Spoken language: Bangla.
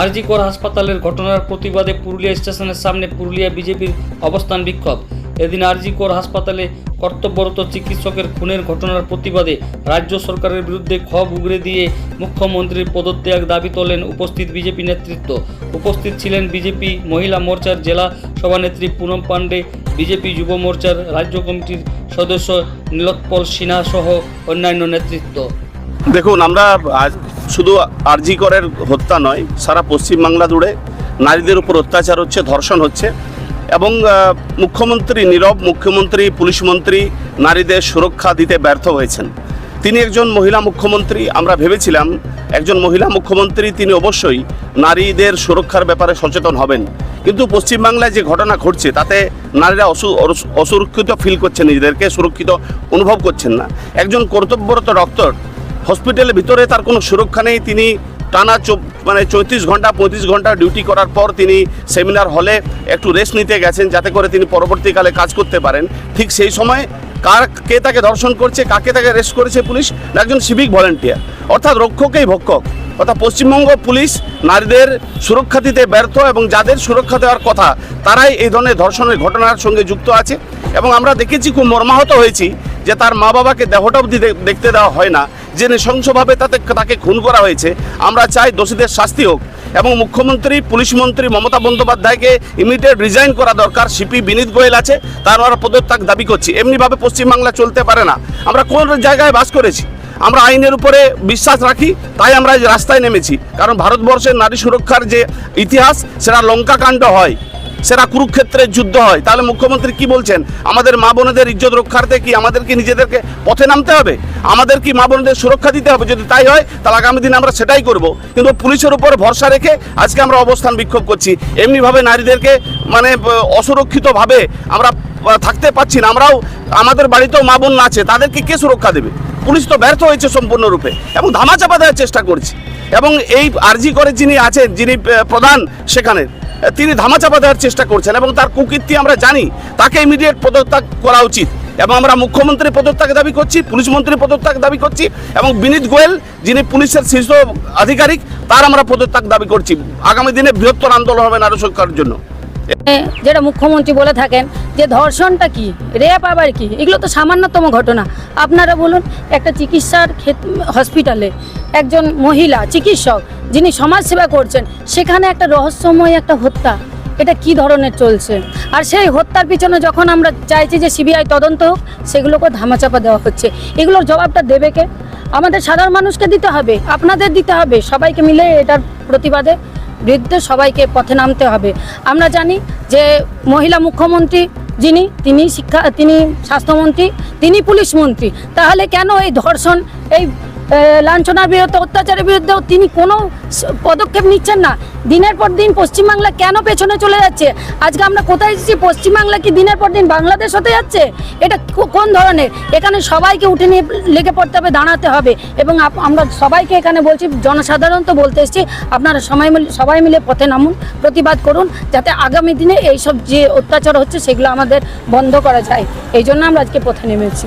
আরজিকর হাসপাতালের ঘটনার প্রতিবাদে পুরুলিয়া স্টেশনের সামনে পুরুলিয়া বিজেপির অবস্থান বিক্ষোভ। এদিন আরজিকর হাসপাতালে কর্তব্যরত চিকিৎসকের খুনের ঘটনার প্রতিবাদে রাজ্য সরকারের বিরুদ্ধে ক্ষোভ উগরে দিয়ে মুখ্যমন্ত্রীর পদত্যাগ দাবি তোলেন উপস্থিত বিজেপি নেতৃত্ব। উপস্থিত ছিলেন বিজেপি মহিলা মোর্চার জেলা সভানেত্রী পুনম পাণ্ডে, বিজেপি যুব মোর্চার রাজ্য কমিটির সদস্য নীলোৎপল সিনহা সহ অন্যান্য নেতৃত্ব। দেখুন, আমরা আজ শুধু আরজি করের হত্যা নয়, সারা পশ্চিমবাংলা জুড়ে নারীদের উপর অত্যাচার হচ্ছে, ধর্ষণ হচ্ছে এবং মুখ্যমন্ত্রী, নীরব মুখ্যমন্ত্রী, পুলিশ মন্ত্রী নারীদের সুরক্ষা দিতে ব্যর্থ হয়েছেন। তিনি একজন মহিলা মুখ্যমন্ত্রী, আমরা ভেবেছিলাম একজন মহিলা মুখ্যমন্ত্রী, তিনি অবশ্যই নারীদের সুরক্ষার ব্যাপারে সচেতন হবেন। কিন্তু পশ্চিমবাংলায় যে ঘটনা ঘটছে, তাতে নারীরা অসু অসুরক্ষিত ফিল করছেন, নিজেদেরকে সুরক্ষিত অনুভব করছেন না। একজন কর্তব্যরত ডক্টর হসপিটালের ভিতরে তার কোনো সুরক্ষা নেই। তিনি টানা মানে চৌত্রিশ ঘণ্টা, পঁয়ত্রিশ ঘণ্টা ডিউটি করার পর তিনি সেমিনার হলে একটু রেস্ট নিতে গেছেন যাতে করে তিনি পরবর্তীকালে কাজ করতে পারেন। ঠিক সেই সময় কার কে তাকে ধর্ষণ করছে, কাকে তাকে রেস্ট করেছে পুলিশ? না, একজন সিভিক ভলেন্টিয়ার অর্থাৎ রক্ষকেই ভক্ষক। অর্থাৎ পশ্চিমবঙ্গ পুলিশ নারীদের সুরক্ষা দিতে ব্যর্থ এবং যাদের সুরক্ষা দেওয়ার কথা, তারাই এই ধরনের ধর্ষণের ঘটনার সঙ্গে যুক্ত আছে। এবং আমরা দেখেছি, খুব মর্মাহত হয়েছি যে তার মা বাবাকে দেহটা অবধি দেখতে দেওয়া হয় না। যে নৃশংসভাবে তাতে তাকে খুন করা হয়েছে। আমরা চাই দোষীদের শাস্তি হোক এবং মুখ্যমন্ত্রী, পুলিশ মন্ত্রী মমতা বন্দ্যোপাধ্যায়কে ইমিডিয়েট রিজাইন করা দরকার। সিপি বিনীত গোয়েল আছে, তার আমরা পদত্যাগ দাবি করছি। এমনিভাবে পশ্চিমবাংলা চলতে পারে না। আমরা কোন জায়গায় বাস করেছি? আমরা আইনের উপরে বিশ্বাস রাখি, তাই আমরা রাস্তায় নেমেছি। কারণ ভারতবর্ষের নারী সুরক্ষার যে ইতিহাস, সেটা লঙ্কাকাণ্ড হয়। সেটা কুরুক্ষেত্রের যুদ্ধ হয়। তাহলে মুখ্যমন্ত্রী কি বলছেন? আমাদের মা বোনেদের ইজ্জত রক্ষার্থে কি আমাদের কি নিজেদেরকে পথে নামতে হবে? আমাদের কি মা বোনদের সুরক্ষা দিতে হবে? যদি তাই হয় তাহলে আগামী দিনে আমরা সেটাই করব। কিন্তু পুলিশের উপর ভরসা রেখে আজকে আমরা অবস্থান বিক্ষোভ করছি। এমনিভাবে নারীদেরকে মানে অসুরক্ষিতভাবে আমরা থাকতে পারছি না। আমরাও আমাদের বাড়িতেও মা বোন আছে তাদেরকে কে সুরক্ষা দেবে? পুলিশ তো ব্যর্থ হয়েছে সম্পূর্ণরূপে এবং ধামাচাপা দেওয়ার চেষ্টা করছে। এবং এই আর্জি করে যিনি আছেন যিনি প্রধান সেখানে আহ, তিনি ধামাচাপা দেওয়ার চেষ্টা করছেন এবং তার কুকীর্তি আমরা জানি, তাকে ইমিডিয়েট পদত্যাগ করা উচিত। এবং আমরা মুখ্যমন্ত্রী পদত্যাগ দাবি করছি, পুলিশ মন্ত্রী পদত্যাগ দাবি করছি, এবং বিনীত গোয়েল, যিনি পুলিশের শীর্ষ আধিকারিক, তার আমরা পদত্যাগ দাবি করছি। আগামী দিনে বৃহত্তর আন্দোলন হবে নারী সংখ্যার জন্য। যেটা মুখ্যমন্ত্রী বলে থাকেন যে ধর্ষণটা কি? রেপ আবার কি? এগুলো তো সামান্যতম ঘটনা। আপনারা বলুন, একটা চিকিৎসার হসপিটালে একজন মহিলা চিকিৎসক যিনি সমাজসেবা করছেন, সেখানে একটা রহস্যময় একটা হত্যা। এটা কি ধরনের চলছে? আর সেই হত্যার পিছনে যখন আমরা চাইছি যে সিবিআই তদন্ত হোক সেগুলোকে ধামাচাপা দেওয়া হচ্ছে। এগুলোর জবাবটা দেবে কে? আমাদের সাধারণ মানুষকে দিতে হবে, আপনাদের দিতে হবে, সবাইকে মিলে এটার প্রতিবাদে বিরুদ্ধে সবাইকে পথে নামতে হবে। আমরা জানি যে মহিলা মুখ্যমন্ত্রী যিনি, তিনি শিক্ষা, তিনি স্বাস্থ্যমন্ত্রী, তিনি পুলিশ মন্ত্রী। তাহলে কেন এই ধর্ষণ, এই লাঞ্ছনার বিরুদ্ধে, অত্যাচারের বিরুদ্ধেও তিনি কোনো পদক্ষেপ নিচ্ছেন না। দিনের পর দিন পশ্চিমবাংলা কেন পেছনে চলে যাচ্ছে? আজকে আমরা কোথায় এসেছি? পশ্চিমবাংলা কি দিনের পর দিন বাংলাদেশ হতে যাচ্ছে? এটা কোন ধরনের? এখানে সবাইকে উঠে নিয়ে লেগে পড়তে হবে, দাঁড়াতে হবে। এবং আমরা সবাইকে এখানে বলছি, জনসাধারণ তো বলতে এসেছি, আপনারা সবাই মিলে সবাই মিলে পথে নামুন, প্রতিবাদ করুন, যাতে আগামী দিনে এইসব যে অত্যাচার হচ্ছে, সেগুলো আমাদের বন্ধ করা যায়। এই জন্য আমরা আজকে পথে নেমেছি।